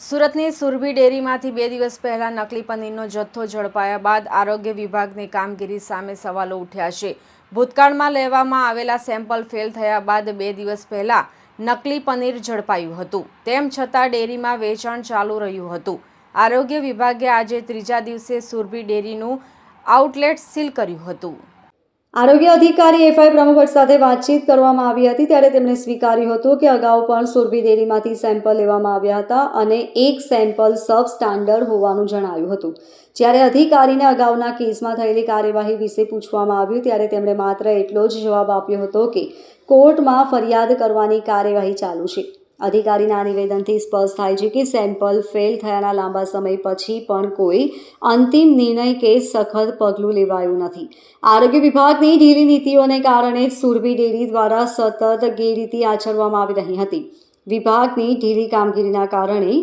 સુરતની સુરભી ડેરીમાંથી બે દિવસ પહેલા નકલી પનીરનો જથ્થો ઝડપાયા બાદ આરોગ્ય વિભાગની કામગીરી સામે સવાલો ઉઠ્યા છે. ભૂતકાળમાં લેવામાં આવેલા સેમ્પલ ફેલ થયા બાદ બે દિવસ પહેલા નકલી પનીર ઝડપાયું હતું. તેમ છતાં ડેરીમાં વેચાણ ચાલુ રહ્યું હતું. આરોગ્ય વિભાગે આજે ત્રીજા દિવસે સુરભી ડેરીનું આઉટલેટ સીલ કર્યું હતું. આરોગ્ય અધિકારી એફઆઈ પ્રમુખ સાથે વાતચીત કરવામાં આવી હતી ત્યારે તેમણે સ્વીકાર્યું હતું કે અગાઉ પણ સુરભી ડેરીમાંથી સેમ્પલ લેવામાં આવ્યા હતા અને એક સેમ્પલ સબ સ્ટાન્ડર્ડ હોવાનું જણાવ્યું હતું. જ્યારે અધિકારીને અગાઉના કેસમાં થયેલી કાર્યવાહી વિશે પૂછવામાં આવ્યું ત્યારે તેમણે માત્ર એટલો જ જવાબ આપ્યો હતો કે કોર્ટમાં ફરિયાદ કરવાની કાર્યવાહી ચાલુ છે. અધિકારીના નિવેદનથી સ્પષ્ટ થાય છે કે સેમ્પલ ફેલ થયાના લાંબા સમય પછી પણ કોઈ અંતિમ નિર્ણય કે સખત પગલું લેવાયું નથી. આરોગ્ય વિભાગની ઢીલી નીતિઓને કારણે સુરભી ડેરી દ્વારા સતત ગેરરીતિ આચરવામાં આવી રહી હતી. વિભાગની ઢીલી કામગીરીના કારણે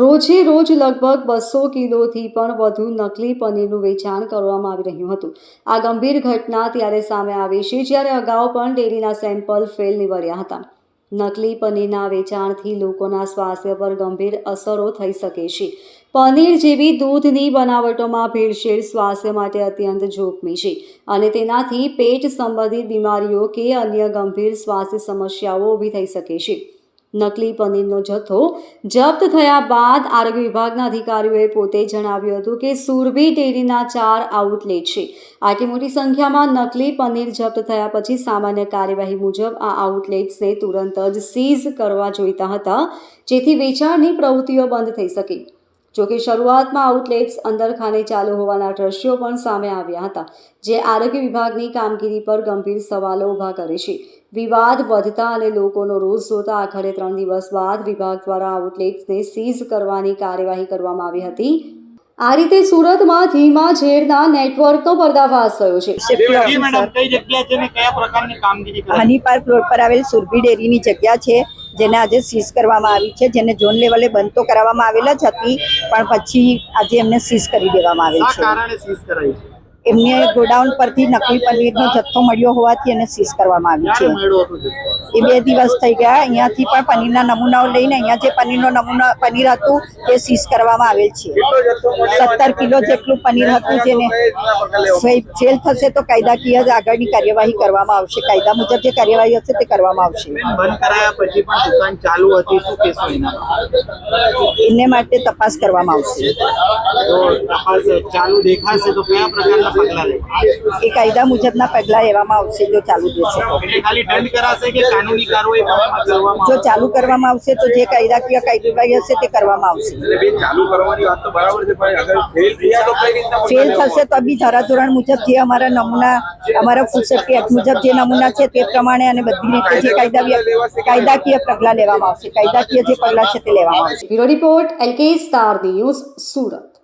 રોજે રોજ લગભગ બસો કિલોથી પણ વધુ નકલી પનીરનું વેચાણ કરવામાં આવી રહ્યું હતું. આ ગંભીર ઘટના ત્યારે સામે આવી છે, જ્યારે અગાઉ પણ ડેરીના સેમ્પલ ફેલ નીવડ્યા હતા. નકલી પનીરના વેચાણથી લોકોના સ્વાસ્થ્ય પર ગંભીર અસરો થઈ શકે છે. પનીર જેવી દૂધની બનાવટોમાં ભેળસેળ સ્વાસ્થ્ય માટે અત્યંત જોખમી છે અને તેનાથી પેટ સંબંધિત બીમારીઓ કે અન્ય ગંભીર સ્વાસ્થ્ય સમસ્યાઓ ઊભી થઈ શકે છે. નકલી પનીરનો જથ્થો જપ્ત થયા બાદ આરોગ્ય વિભાગના અધિકારીઓએ પોતે જણાવ્યું હતું કે સુરભી ડેરીના ચાર આઉટલેટ છે. આટલી મોટી સંખ્યામાં નકલી પનીર જપ્ત થયા પછી સામાન્ય કાર્યવાહી મુજબ આ આઉટલેટ્સને તુરંત જ સીઝ કરવા જોઈતા હતા, જેથી વેચાણની પ્રવૃત્તિઓ બંધ થઈ શકે. જોકે શરૂઆતમાં આઉટલેટ્સ અંદરખાને ચાલુ હોવાના દ્રશ્યો પણ સામે આવ્યા હતા જે આરોગ્ય વિભાગની કામગીરી પર ગંભીર સવાલો ઊભા કરે છે. વિવાદ વધતા અને લોકોનો રોષ જોતા આખરે ત્રણ દિવસ બાદ વિભાગ દ્વારા આઉટલેટ્સને સીઝ કરવાની કાર્યવાહી કરવામાં આવી હતી. આ રીતે સુરતમાં ધીમા ઝેરના નેટવર્કનો પર્દાફાશ થયો છે. સેફ્ટી જી મેડમ. ઓફિસર કઈ જગ્યા છે ને કયા પ્રકારની કામગીરી કરી? હની પાર્ક રોડ પર આવેલ સુરભી ડેરીની જગ્યા છે. જેને આજે સીઝ કરવામાં આવી છે જેને ઝોન લેવલે બંધ તો કરાવવામાં આવેલા જ હતી પણ પછી આજે એમને સીઝ કરી દેવામાં આવેલ છે. એમને ગોડાઉન પરથી નકલી પનીરનો જથ્થો મળ્યો હોવાથી એને સીઝ કરવામાં આવી છે? એ બે દિવસ થઈ ગયા. અહીંયાથી પણ પનીરના નમૂનાઓ લઈને અહીંયા જે પનીરનો નમૂના પનીર હતું તે સીઝ કરવામાં આવેલ છે? સત્તર કિલો જેટલું પનીર હતું જેને જેલ ફેલ થશે તો કાયદાકીય જ આગળની કાર્યવાહી કરવામાં આવશે. કાયદા મુજબ જે કાર્યવાહી હશે તે કરવામાં આવશે. એમને બંધ કરાયા પછી પણ દુકાન ચાલુ હતી. શું કહેશો એના? એને માટે તપાસ કરવામાં આવશે. તો તપાસ ચાલુ દેખાશે તો કયા પ્રકારના પગલા લેવા એ કાયદા મુજબના પગલાં લેવામાં આવશે જો ચાલુ દેશે. ખાલી દંડ કરાશે કે કાનૂની કાર્યવાહી જો ચાલુ કરવામાં આવશે તો જે કાયદાકીય કાર્યવાહી હશે તે કરવામાં આવશે. ચાલુ કરવાની વાત તો બરાબર છે પણ અગર ફેલ થયા તો કઈ રીતના ફેલ થશે તો બી ધારાધોરણ મુજબ જે અમારા નમૂના અમારા ફૂડ સેફ્ટી એક્ટ મુજબ જે નમૂના છે તે પ્રમાણે અને બધી રીતે જે કાયદા કાયદાકીય પગલાં લેવામાં આવશે. કાયદાકીય જે પગલાં છે તે લેવામાં આવશે. Bureau report LK star news Surat.